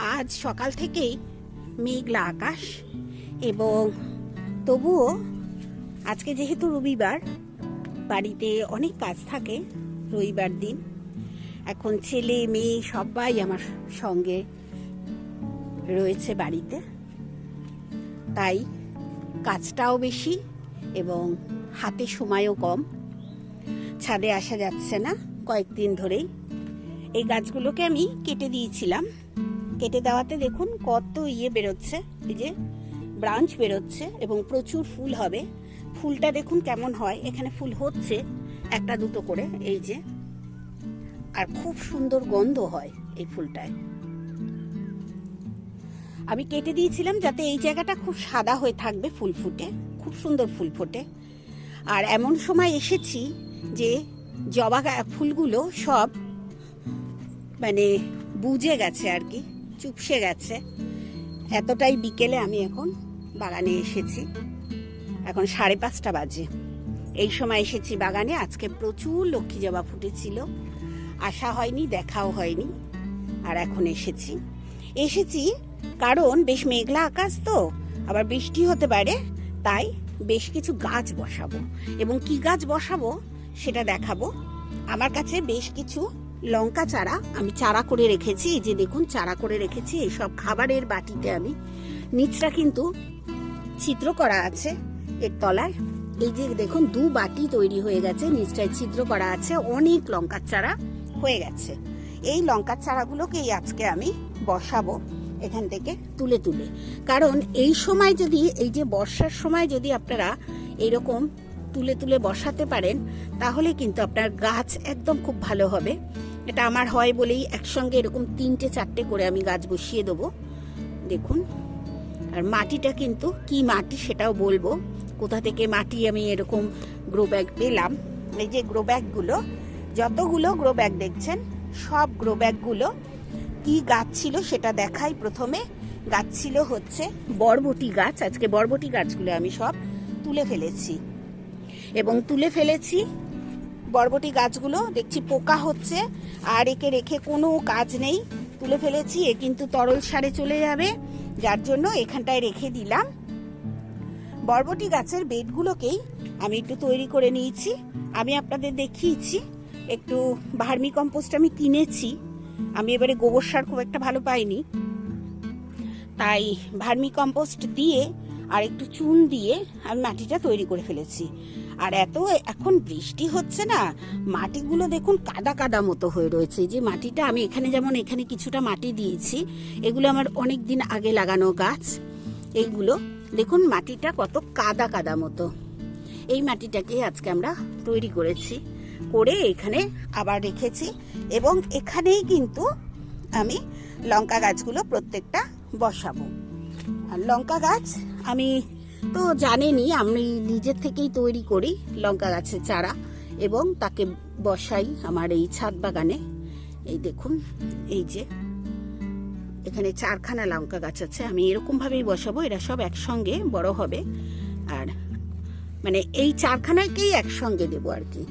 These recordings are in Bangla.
আজ সকাল থেকেই মেঘলা আকাশ এবং তবুও আজকে যেহেতু রবিবার, বাড়িতে অনেক কাজ থাকে রবিবার দিন। এখন ছেলে, মেয়ে সবাই আমার সঙ্গে রয়েছে বাড়িতে। তাই কাজটাও বেশি এবং হাতে সময়ও কম। ছাদে আসা যাচ্ছে না কয়েকদিন ধরেই। এই গাছগুলোকে আমি কেটে দিয়েছিলাম। কেটে দেওয়াতে দেখুন কত ইয়ে বেরোচ্ছে। এই যে ব্রাঞ্চ বেরোচ্ছে এবং প্রচুর ফুল হবে। ফুলটা দেখুন কেমন হয়। এখানে ফুল হচ্ছে একটা দুটো করে, এই যে। আর খুব সুন্দর গন্ধ হয় এই ফুলটায়। আমি কেটে দিয়েছিলাম যাতে এই জায়গাটা খুব সাদা হয়ে থাকবে ফুল ফুটে। খুব সুন্দর ফুল ফোটে। আর এমন সময় এসেছি যে জবা ফুলগুলো সব মানে বুঝে গেছে আর কি। চুপসে গেছে। এতটাই বিকেলে আমি এখন বাগানে এসেছি। এখন সাড়ে পাঁচটা বাজে। এই সময় এসেছি বাগানে। আজকে প্রচুর লক্ষ্মী জবা ফুটেছিল। আসা হয়নি, দেখাও হয়নি। আর এখন এসেছি। এসেছি কারণ বেশ মেঘলা আকাশ তো, আবার বৃষ্টি হতে পারে, তাই বেশ কিছু গাছ বসাবো। এবং কি গাছ বসাবো, সেটা দেখাবো। আমার কাছে বেশ কিছু লঙ্কা চারা আমি চারা করে রেখেছি, এই যে দেখুন চারা করে রেখেছি এইসব খাবারের বাটিতে আমি নিচটা কিন্তু ছিদ্র করা আছে এর তলায়। এই যে দেখুন দু বাটি তৈরি হয়ে গেছে, নিচটায় ছিদ্র করা আছে, অনেক লঙ্কার চারা হয়ে গেছে। এই লঙ্কার চারাগুলোকেই আজকে আমি বসাবো এখান থেকে তুলে তুলে। কারণ এই সময় যদি, এই যে বর্ষার সময় যদি আপনারা এরকম তুলে তুলে বসাতে পারেন, তাহলে কিন্তু আপনার গাছ একদম খুব ভালো হবে। এটা আমার হয় বলেই একসঙ্গে এরকম তিনটে, চারটে করে আমি গাছ বসিয়ে দেবো। দেখুন, আর মাটিটা কিন্তু কি মাটি সেটাও বলব। কোথা থেকে মাটি আমি এরকম গ্রো ব্যাগ পেলাম? এই যে গ্রো ব্যাগগুলো যতগুলো গ্রো ব্যাগ দেখছেন, সব গ্রো ব্যাগগুলো কি গাছ ছিল সেটা দেখাই প্রথমে। গাছ ছিল হচ্ছে বরবটি গাছ, আজকে বরবটি গাছগুলো আমি সব তুলে ফেলেছি। এবং তুলে ফেলেছি বরবটি গাছগুলো, দেখছি পোকা হচ্ছে, আর একে রেখে কোনো কাজ নেই। তুলে ফেলেছি, এ কিন্তু তরল সারে চলে যাবে, যার জন্য এখানটায় রেখে দিলাম। বরবটি গাছের বেডগুলোকেই আমি একটু তৈরি করে নিয়েছি, আমি আপনাদের দেখিয়েছি, একটু ভার্মি কম্পোস্ট আমি কিনেছি, আমি এবারে গোবর সার খুব একটা ভালো পাইনি। তাই ভার্মি কম্পোস্ট দিয়ে আর একটু চুন দিয়ে আমি মাটিটা তৈরি করে ফেলেছি। আর এত এখন বৃষ্টি হচ্ছে না, মাটিগুলো দেখুন কাদা কাদা মতো হয়ে রয়েছে। যে মাটিটা, আমি এখানে যেমন এখানে কিছুটা মাটি দিয়েছি, এগুলো আমার অনেক দিন আগে লাগানো গাছ। এইগুলো, দেখুন মাটিটা কত কাদা কাদা মতো। এই মাটিটাকে আজকে আমরা তৈরি করেছি, করে এখানে আবার রেখেছি এবং এখানেই কিন্তু আমি লঙ্কা গাছগুলো প্রত্যেকটা বসাবো। আর লঙ্কা গাছ, আমি তো জানেনই, আমি নিজের থেকেই তৈরি করি লঙ্কা গাছের চারা এবং তাকে বসাই আমার এই ছাদ বাগানে। এই দেখুন, এই যে এখানে চারখানা লঙ্কা গাছ আছে, আমি এরকম ভাবেই বসাবো, এরা সব একসঙ্গে বড় হবে। আর মানে এই চারখানাকেই একসঙ্গে দেবো আর কি।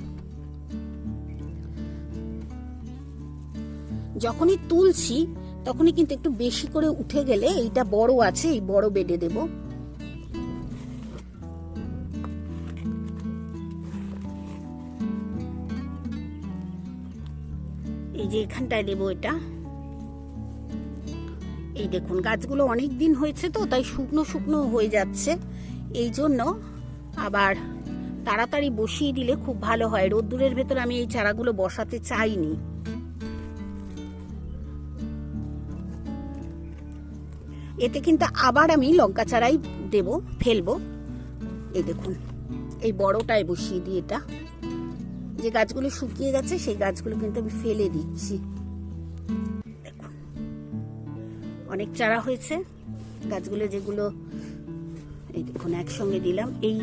যখনই তুলছি তখনই কিন্তু একটু বেশি করে উঠে গেলে এইটা বড় আছে, এই বড় বেডে দেব। এই যে এখানটায় দেবো এটা। এই দেখুন, গাছগুলো অনেক দিন হয়েছে তো, তাই শুকনো শুকনো হয়ে যাচ্ছে। এই জন্য আবার তাড়াতাড়ি বসিয়ে দিলে খুব ভালো হয়। রোদ্দুরের ভেতর আমি এই চারাগুলো বসাতে চাইনি। এতে কিন্তু আবার আমি লঙ্কা চারাই দেব, ফেলব। এই দেখুন, এই বড়টায় বসিয়ে দিই এটা। যে গাছগুলো শুকিয়ে গেছে, সেই গাছগুলো কিন্তু আমি ফেলে দিচ্ছি। দেখুন, অনেক চারা হয়েছে। গাছগুলো যেগুলো, এই দেখুন, একসঙ্গে দিলাম। এই,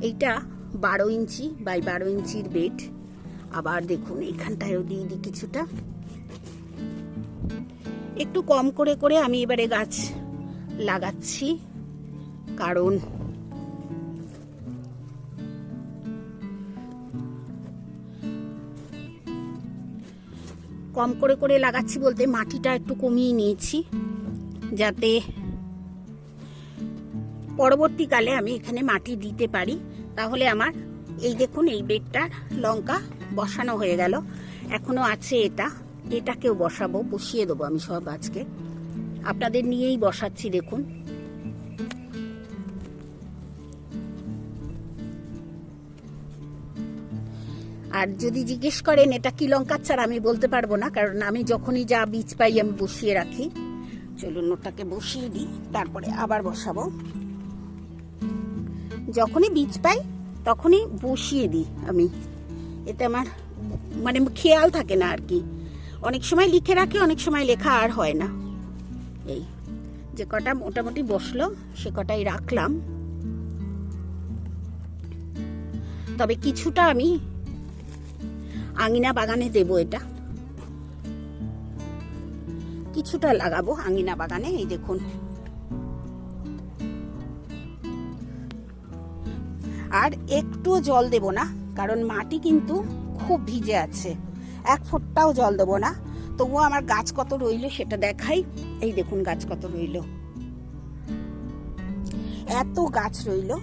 এইটা বারো ইঞ্চি বাই বারো ইঞ্চির বেড। আবার দেখুন, এখানটায়ও দিয়ে দিই কিছুটা। একটু কম করে করে আমি এবারে গাছ লাগাচ্ছি। কারণ কম করে করে লাগাচ্ছি বলতে মাটিটা একটু কমিয়ে নিয়েছি, যাতে পরবর্তীকালে আমি এখানে মাটি দিতে পারি। তাহলে আমার এই দেখুন, এই বেডটার লঙ্কা বসানো হয়ে গেল। এখনও আছে এটা। এটাকেও বসাবো, বসিয়ে দেবো আমি সব আজকে। আপনাদের নিয়েই বসাচ্ছি, দেখুন। আর যদি জিজ্ঞেস করেন, এটা কি লঙ্কার চারা? আমি বলতে পারব না, কারণ আমি যখনই যা বীজ পাই, আমি বসিয়ে রাখি। চলুন, ওটাকে বসিয়ে দিই, তারপরে আবার বসাবো। যখনই বীজ পাই, তখনই বসিয়ে দিই আমি। এতে আমার মানে খেয়াল থাকে না আর কি। অনেক সময় লিখে রাখি, অনেক সময় লেখা আর হয় না। এই যে কটা মোটামুটি বসল, সে কটাই রাখলাম। তবে কিছুটা আমি আঙিনা বাগানে দেব এটা। কিছুটা লাগাবো আঙিনা বাগানে, এই দেখুন। আর একটুও জল দেব না, কারণ মাটি কিন্তু খুব ভিজে আছে। এক ফোঁটটাও জল দেবো না। তবুও আমার গাছ কত রইল সেটা দেখাই। এই দেখুন গাছ কত রইল। এত গাছ রইল।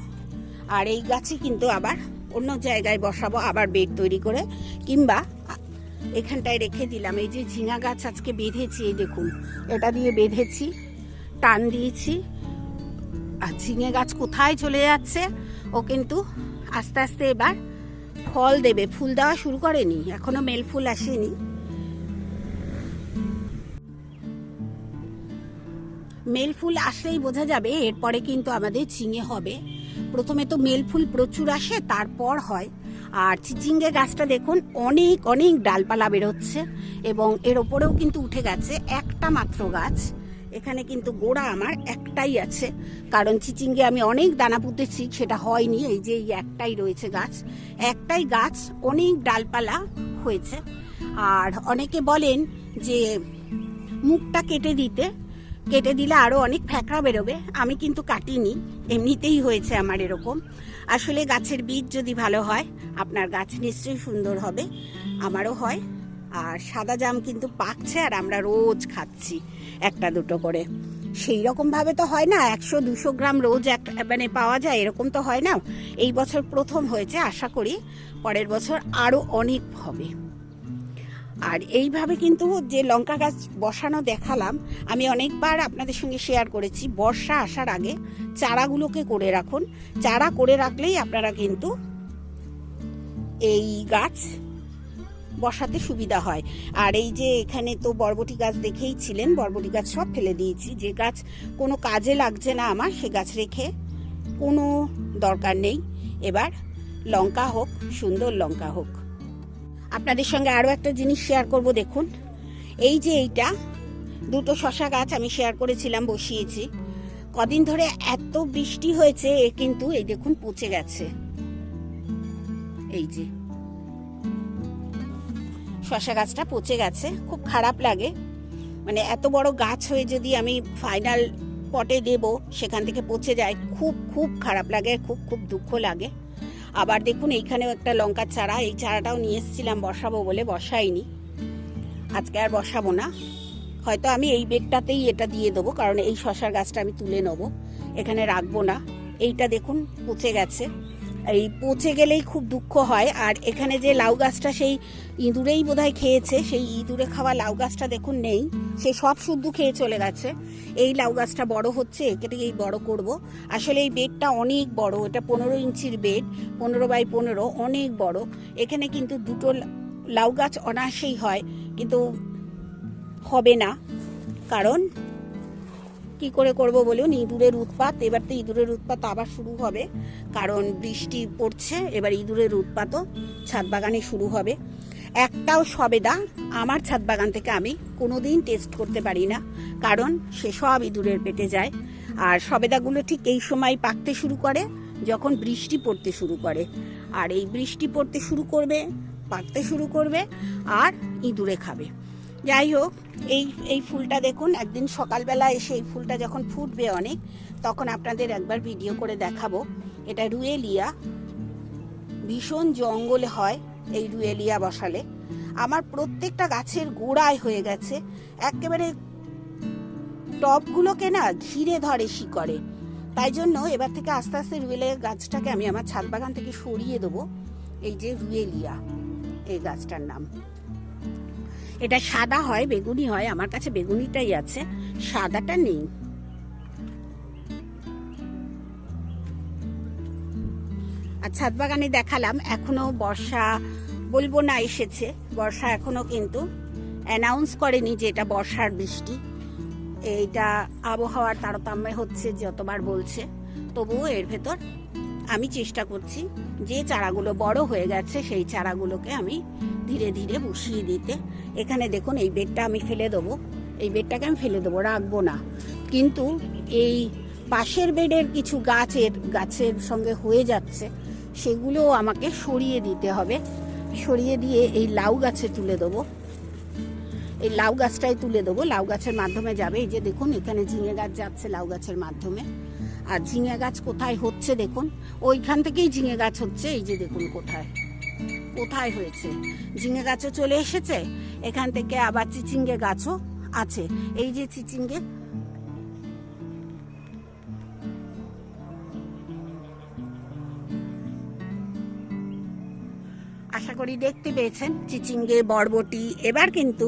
আর এই গাছই কিন্তু আবার অন্য জায়গায় বসাবো, আবার বেড তৈরি করে। কিংবা এখানটায় রেখে দিলাম। এই যে ঝিঙা গাছ আজকে বেঁধেছি, এই দেখুন, এটা দিয়ে বেঁধেছি, টান দিয়েছি। আর ঝিঙে গাছ কোথায় চলে যাচ্ছে, ও কিন্তু আস্তে আস্তে এবার ফল দেবে, ফুল দেওয়া শুরু করেনি, এখনও মেল ফুল আসেনি। মেল ফুল আসলেই বোঝা যাবে, এরপরে কিন্তু আমাদের ঝিঙে হবে। প্রথমে তো মেল ফুল প্রচুর আসে, তারপর হয়। আর চিচিঙ্গে গাছটা দেখুন, অনেক অনেক ডালপালা বেরোচ্ছে, এবং এর ওপরেও কিন্তু উঠে গেছে একটা মাত্র গাছ। এখানে কিন্তু গোড়া আমার একটাই আছে। কারণ চিচিঙ্গে আমি অনেক দানা পুঁতেছি, সেটা হয়নি। এই যে এই একটাই রয়েছে গাছ। একটাই গাছ অনেক ডালপালা হয়েছে। আর অনেকে বলেন যে মুখটা কেটে দিতে, কেটে দিলে আরও অনেক ফ্যাকড়া বেরোবে। আমি কিন্তু কাটিনি, এমনিতেই হয়েছে আমার এরকম। আসলে গাছের বীজ যদি ভালো হয়, আপনার গাছ নিশ্চয়ই সুন্দর হবে। আমারও হয়। আর সাদা জাম কিন্তু পাকছে আর আমরা রোজ খাচ্ছি একটা দুটো করে। সেই রকম ভাবে তো হয় না, একশো দুশো গ্রাম রোজ এক মানে পাওয়া যায়, এরকম তো হয় না। এই বছর প্রথম হয়েছে, আশা করি পরের বছর আরও অনেক হবে। আর এইভাবে কিন্তু যে লঙ্কা গাছ বসানো দেখালাম, আমি অনেকবার আপনাদের সঙ্গে শেয়ার করেছি, বর্ষা আসার আগে চারাগুলোকে করে রাখুন। চারা করে রাখলেই আপনারা কিন্তু এই গাছ বসাতে সুবিধা হয়। আর এই যে এখানে তো বরবটি গাছ দেখেই ছিলেন, বরবটি গাছ সব ফেলে দিয়েছি। যে গাছ কোনো কাজে লাগছে না আমার, সে গাছ রেখে কোনো দরকার নেই। এবার লঙ্কা হোক, সুন্দর লঙ্কা হোক। আপনাদের সঙ্গে আরও একটা জিনিস শেয়ার করব, দেখুন। এই যে এইটা, দুটো শশা গাছ আমি শেয়ার করেছিলাম, বসিয়েছি। কদিন ধরে এত বৃষ্টি হয়েছে, এ কিন্তু, এই দেখুন, পচে গেছে। এই যে। শশা গাছটা পচে গেছে, খুব খারাপ লাগে। মানে এত বড় গাছ হয়ে যদি আমি ফাইনাল পটে দেব, সেখান থেকে পচে যায়, খুব খুব খারাপ লাগে, খুব খুব দুঃখ লাগে। আবার দেখুন, এইখানেও একটা লঙ্কার চারা, এই চারাটাও নিয়ে এসেছিলাম, বসাবো বলে বসাইনি। আজকে আর বসাবো না। হয়তো আমি এই বেডটাতেই এটা দিয়ে দেবো, কারণ এই শশার গাছটা আমি তুলে নেব। এখানে রাখব না। এইটা দেখুন, পচে গেছে। এই পচে গেলেই খুব দুঃখ হয়। আর এখানে যে লাউ গাছটা সেই ইঁদুরেই বোধহয় খেয়েছে, সেই ইঁদুরে খাওয়া লাউ গাছটা দেখুন নেই। সে সব শুদ্ধ খেয়ে চলে গেছে। এই লাউ গাছটা বড় হচ্ছে, একে একেই বড় করব। আসলে এই বেডটা অনেক বড়, এটা পনেরো ইঞ্চির বেড, পনেরো বাই পনেরো, অনেক বড়। এখানে কিন্তু দুটো লাউ গাছ অনায়াসেই হয়, কিন্তু হবে না। কারণ কি করে করব বলুন ইঁদুরের উৎপাত, এবার তো ইঁদুরের উৎপাত আবার শুরু হবে। কারণ বৃষ্টি পড়ছে, এবার ইঁদুরের উৎপাতও ছাদ বাগানে শুরু হবে। একটাও সবেদা আমার ছাদ বাগান থেকে আমি কোনোদিন টেস্ট করতে পারি না, কারণ সে সব ইঁদুরের পেটে যায়। আর সবেদাগুলো ঠিক এই সময় পাকতে শুরু করে, যখন বৃষ্টি পড়তে শুরু করে। আর এই বৃষ্টি পড়তে শুরু করবে, পাকতে শুরু করবে, আর ইঁদুরে খাবে। যাই হোক, এই এই ফুলটা দেখুন, একদিন সকালবেলা এসে এই ফুলটা যখন ফুটবে অনেক, তখন আপনাদের একবার ভিডিও করে দেখাবো। এটা রুয়েলিয়া, ভীষণ জঙ্গল হয় এই রুয়েলিয়া বসালে। আমার প্রত্যেকটা গাছের গোড়ায় হয়ে গেছে, একেবারে টপগুলোকে না ঘিরে ধরে শিকড়ে। তাই জন্য এবার থেকে আস্তে আস্তে রুয়েলিয়া গাছটাকে আমি আমার ছাদ বাগান থেকে সরিয়ে দেবো। এই যে রুয়েলিয়া, এই গাছটার নাম। এটা সাদা হয়, বেগুনি হয়, আমার কাছে বেগুনিটাই আছে, সাদাটা নেই। আর ছাদ বাগানে দেখালাম, এখনও বর্ষা বলব না এসেছে, বর্ষা এখনও কিন্তু অ্যানাউন্স করেনি যে এটা বর্ষার বৃষ্টি। এইটা আবহাওয়ার তারতম্যে হচ্ছে, যতবার বলছে, তবুও এর ভেতর আমি চেষ্টা করছি, যে চারাগুলো বড় হয়ে গেছে, সেই চারাগুলোকে আমি ধীরে ধীরে বসিয়ে দিতে। এখানে দেখুন, এই বেডটা আমি ফেলে দেবো। এই বেডটাকে আমি ফেলে দেবো, রাখব না। কিন্তু এই পাশের বেডের কিছু গাছের গাছের সঙ্গে হয়ে যাচ্ছে সেগুলোও আমাকে সরিয়ে দিতে হবে। সরিয়ে দিয়ে এই লাউ গাছে তুলে দেবো। এই লাউ গাছটাই তুলে দেবো। লাউ গাছের মাধ্যমে যাবে। এই যে দেখুন, এখানে ঝিঙে গাছ যাচ্ছে লাউ গাছের মাধ্যমে। আর ঝিঙে গাছ কোথায় হচ্ছে দেখুন, ওইখান থেকেই ঝিঙে গাছ হচ্ছে। এই যে দেখুন কোথায়। কোথায় হয়েছে? ঝিঙে গাছও চলে এসেছে? এখান থেকে আবার চিচিঙ্গে গাছও আছে। এই যে চিচিঙ্গে। আশা করি দেখতে পেয়েছেন চিচিঙ্গে, বরবটি। এবার কিন্তু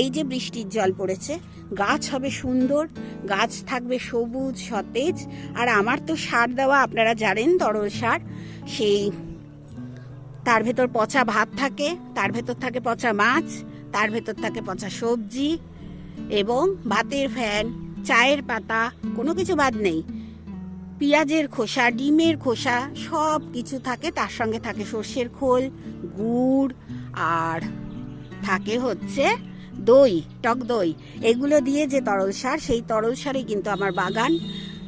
এই যে বৃষ্টির জল পড়েছে, গাছ হবে সুন্দর, গাছ থাকবে সবুজ, সতেজ। আর আমার তো সার দেওয়া, আপনারা জানেন তরল সার, সেই তার ভেতর পচা ভাত থাকে, তার ভেতর থাকে পচা মাছ, তার ভেতর থাকে পচা সবজি এবং ভাতের ফ্যান, চায়ের পাতা, কোনো কিছু বাদ নেই। পেঁয়াজের খোসা, ডিমের খোসা সব কিছু থাকে, তার সঙ্গে থাকে সর্ষের খোল, গুড় আর থাকে হচ্ছে দই, টক দই। এগুলো দিয়ে যে তরল সার, সেই তরল সারে কিন্তু আমার বাগান।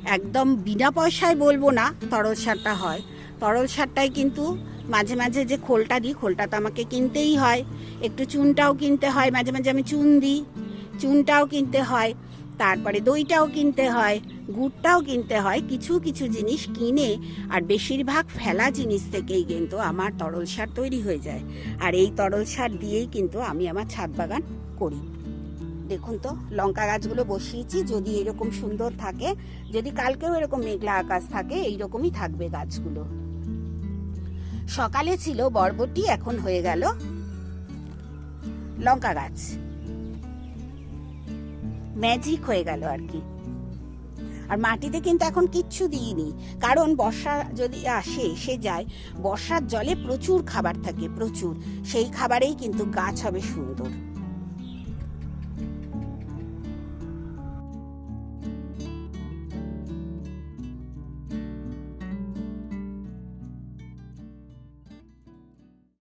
একদম বিনা পয়সায় বলব না তরল সারটা হয়। তরল সারটাই কিন্তু মাঝে মাঝে যে খোলটা দিই, খোলটা তো আমাকে কিনতেই হয়। একটু চুনটাও কিনতে হয়, মাঝে মাঝে আমি চুন দিই। চুনটাও কিনতে হয়, তারপরে দইটাও কিনতে হয়, গুড়টাও কিনতে হয়, কিছু কিছু জিনিস কিনে, আর বেশিরভাগ ফেলা জিনিস থেকেই কিন্তু আমার তরল সার তৈরি হয়ে যায়। আর এই তরল সার দিয়েই কিন্তু আমি আমার ছাদ বাগান করি। দেখুন তো, লঙ্কা গাছগুলো বসিয়েছি, যদি এরকম সুন্দর থাকে, যদি কালকেও এরকম মেঘলা আকাশ থাকে, এইরকমই থাকবে গাছগুলো। সকালে ছিল বরবটি, এখন হয়ে গেল লঙ্কা গাছ। ম্যাজিক হয়ে গেল আর কি। আর মাটিতে কিন্তু এখন কিচ্ছু দিইনি, কারণ বর্ষা যদি আসে, এসে যায়, বর্ষার জলে প্রচুর খাবার থাকে, প্রচুর। সেই খাবারেই কিন্তু গাছ হবে সুন্দর।